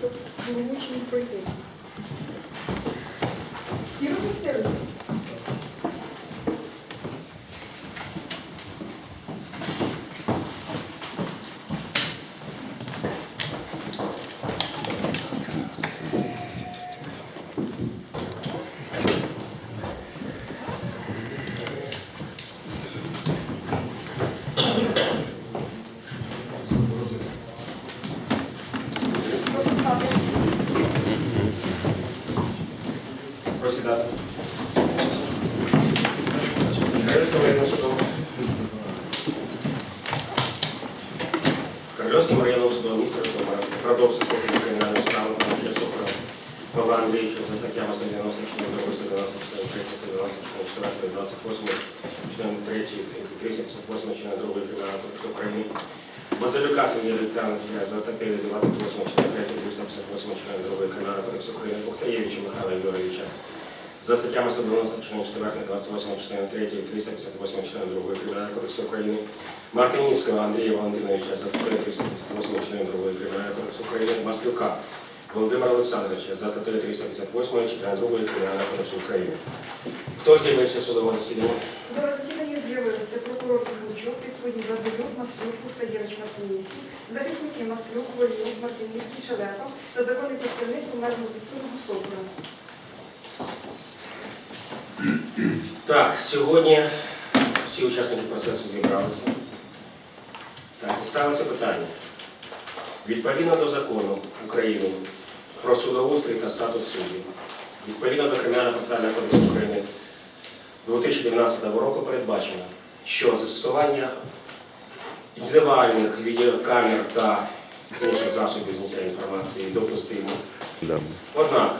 щоб доручені пройти. Всі розмістилися? Прошу стати. Просідати. Корольовським районним судом міста Житомира продовжити слухання кримінальної справи Андрія Сухова Павла Андрійовича за статтями 194, 194, 194, 28, член 3, 358, член 2 Кримінального кодексу України. Базилюка Сергія Олександровича за статтею 28, член 3, 358, член 2 Кримінального кодексу України. Ухтаєвича Михайла Юрійовича за статтями 190 член 4, 28 член 3, 358 член 2 Кримінального кодексу України. Мартинівського Андрія Валентиновича за статтею 358 член 2 Кримінального кодексу України. Маслюка Володимира Олександровича за статтею 358 член 2 Кримінального кодексу України. Хто з'явився в судовому засіданні? Судове засідання з'явилися прокурор Павлючок, підсудні Базилюк, Маслюк, Кустаєвич, Мартинівський, захисники Маслюк, Волюк, Мартинівський, Шелепа та законний представник померлого підсудного Собора. Так, сьогодні всі учасники процесу зібралися. Так, і ставиться питання. Відповідно до закону України про судоустрій та статус суддів, відповідно до Кримінального процесуального кодексу України 2019 року передбачено, що застосування індивідуальних відеокамер та інших засобів зняття інформації допустимо. Однак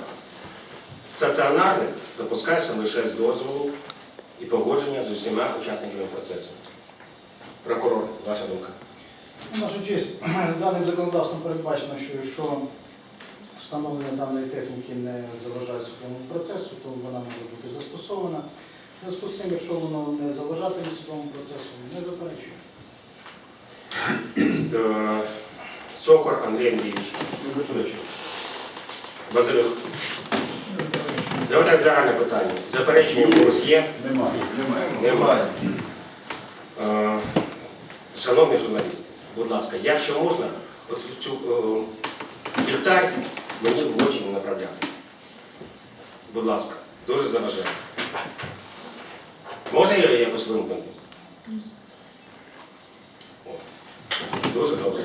стаціонарних допускається лише з дозволу і погодження з усіма учасниками процесу. Прокурор, ваша думка. Наша честь, даним законодавством передбачено, що якщо встановлення даної техніки не заважає судовому процесу, то вона може бути застосована. Зв'язку з цим, якщо воно не заважатиме судовому процесу, не заперечує. Е, Цокор Андрій Андрійович. Не заперечую. Базилюк. Давайте так загальне питання. Заперечення в когось є? Немає. Немає. Немає. Е, Шановні журналісти, будь ласка, якщо можна, цю е, ліхтар мені в очі не направляти. Будь ласка, дуже заважаю. Можна я якось вимкнути? Дуже добре.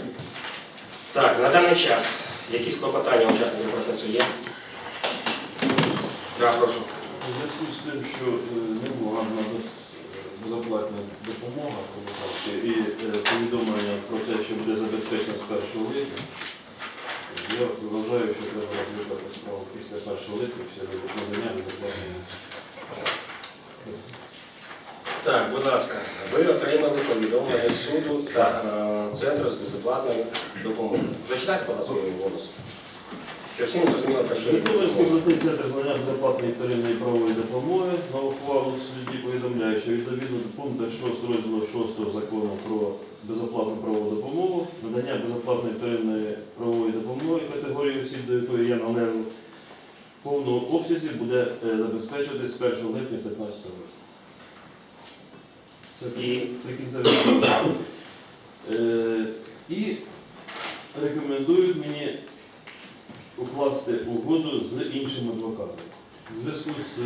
Так, на даний час якісь клопотання учасників процесу є? Так, прошу. У зв'язку з тим, що е, не була надана безоплатна допомога і е, повідомлення про те, що буде забезпечено з 1 липня, я вважаю, що треба розглядати справу після 1 липня, після надання безоплатної. Так, будь ласка, ви отримали повідомлення суду та е, центру з безоплатною допомогою. Зачитайте, будь ласка, голос. Щоб всім зрозуміло, про що Житомирський обласний центр надання безоплатної вторинної правової допомоги на ухвалу судді повідомляє, що відповідно до пункту 6 розділу 6 закону про безоплатну правову допомогу, надання безоплатної вторинної правової допомоги категорії осіб, до якої я належу, в повному обсязі буде е, забезпечувати з 1 липня 2015 року. Це І? прикінцевий. Е, І рекомендують мені укласти угоду з іншим адвокатом. У зв'язку з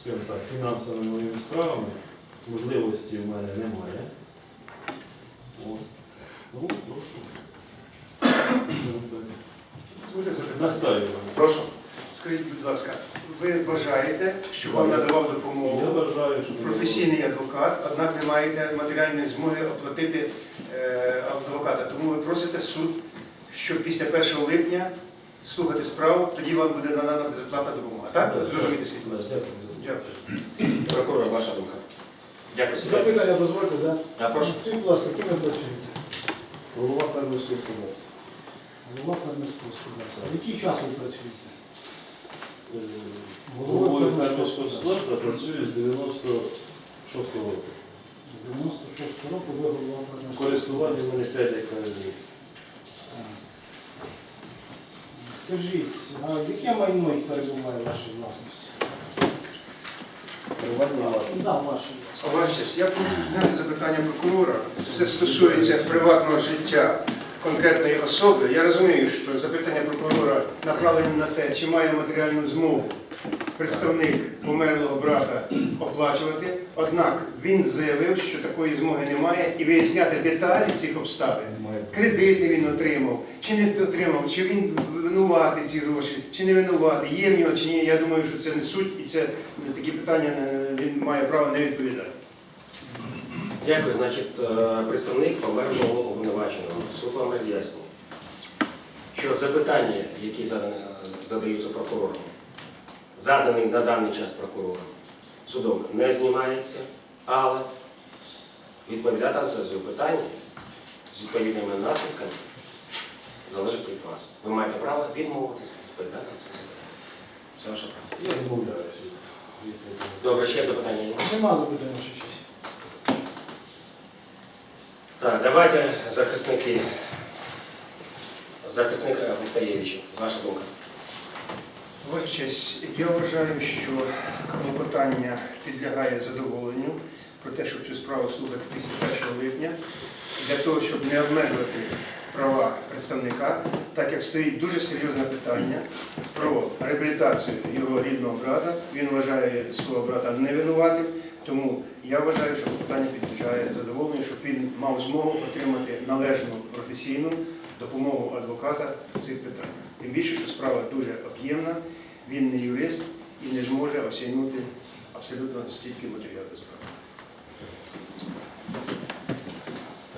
скажімо так, фінансовими моїми справами можливості в мене немає. От. Тому прошу. Дозвольте запитати. Настаю. Прошу. Скажіть, будь ласка, ви вважаєте, що вам надавав Я допомогу вважаю, що професійний адвокат, однак не маєте матеріальної змоги оплатити е, адвоката. Тому ви просите суд, що після 1 липня слухати справу, тоді вам буде надана безоплатна допомога. Так? Зрозумієте скільки? Да, Дякую. Дякую. Прокурор, ваша думка. Дякую. Запитання дозвольте, так? Я прошу. Скажіть, будь ласка, ким ви працюєте? Голова фермерського господарства. Голова фермерського господарства. В який час ви працюєте? Е, Головою фермерського господарства працюю з 96-го року. З 96-го року ви голова фермерського Користування мене 5 гектарів. Так. Скажіть, а яке майно перебуває в вашій власності? Да. Ваша, я прошу зняти запитання прокурора. Це стосується приватного життя конкретної особи. Я розумію, що запитання прокурора направлені на те, чи має матеріальну змогу представник померлого брата оплачувати. Однак він заявив, що такої змоги немає, і виясняти деталі цих обставин. Кредити він отримав, чи не отримав, чи він винуватий ці гроші, чи не винуватий, є в нього чи ні. Я думаю, що це не суть, і це такі питання е, він має право не відповідати. Дякую. Значить, е, представник померлого обвинуваченого. Суд вам роз'яснює, що запитання, які задаються прокурором, заданий на даний час прокурором, судом не знімається, але відповідати на це запитання з відповідними наслідками залежить від вас. Ви маєте право відмовитися відповідати на це запитання. Це ваше право. Я відмовляюся від. Добре, ще запитання є? Нема запитань, ваша честь. Так, давайте захисники. Захисник Гухтаєвича, ваша думка. Ваша я вважаю, що клопотання підлягає задоволенню про те, щоб цю справу слухати після 1 липня, для того, щоб не обмежувати права представника, так як стоїть дуже серйозне питання про реабілітацію його рідного брата. Він вважає свого брата невинуватим, тому я вважаю, що питання підлягає задоволенню, щоб він мав змогу отримати належну професійну допомогу адвоката в цих питаннях. Тим більше, що справа дуже об'ємна, він не юрист і не зможе осягнути абсолютно стільки матеріалу справи.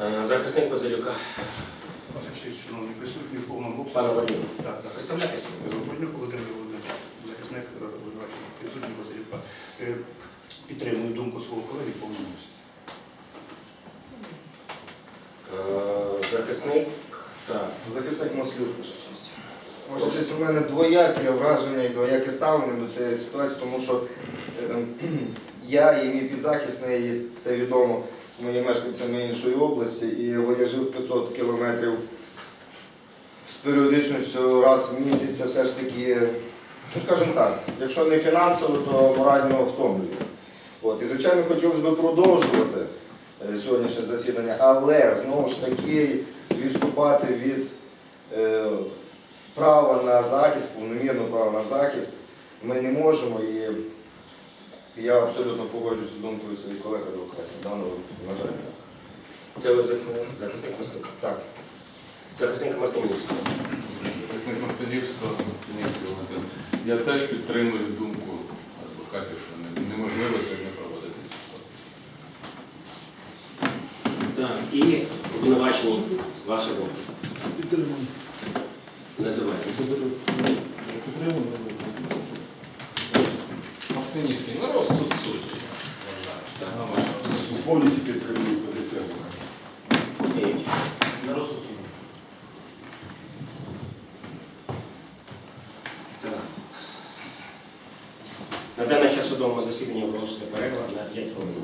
Е, Захисник Базилюка, шановні присутні, в повному пане обсязі. Так, так. представляйтеся. Володимир Володимир Володимирович, захисник е, обвинуваченого присутній Василюка. Е, Підтримую думку свого колеги повному обсязі. Захисник, Захисник Маслюк. ваша честь. Може, щось у мене двояке враження і двояке ставлення до цієї ситуації, тому що е, я і мій підзахисний, це відомо, є мешканцями іншої області, і виїжджав 500 кілометрів з періодичністю раз в місяць, все ж таки, ну скажімо так, якщо не фінансово, то морально втомлює. От, і звичайно хотілося б продовжувати е, сьогоднішнє засідання, але знову ж таки відступати від. е, права на захист, повномірне право на захист ми не можемо і я абсолютно погоджуюся з думкою своїх колег адвокатів. Даного, на жаль, так. Це ви захисник, захисник так. Захисник Мартинівського. Захисник Мартинівського. Я теж підтримую думку адвокатів, що неможливо сьогодні проводити цю. Так, і обвинувачені, ваша думка. Підтримую. Називайтеся. Підтримую. Мартинівський, ну розсуд судді. Так, Ну, ваша Повністю підтримую позицію адвоката. На розсуд. Так. На даний час судового засідання оголошується перерва на 5 хвилин.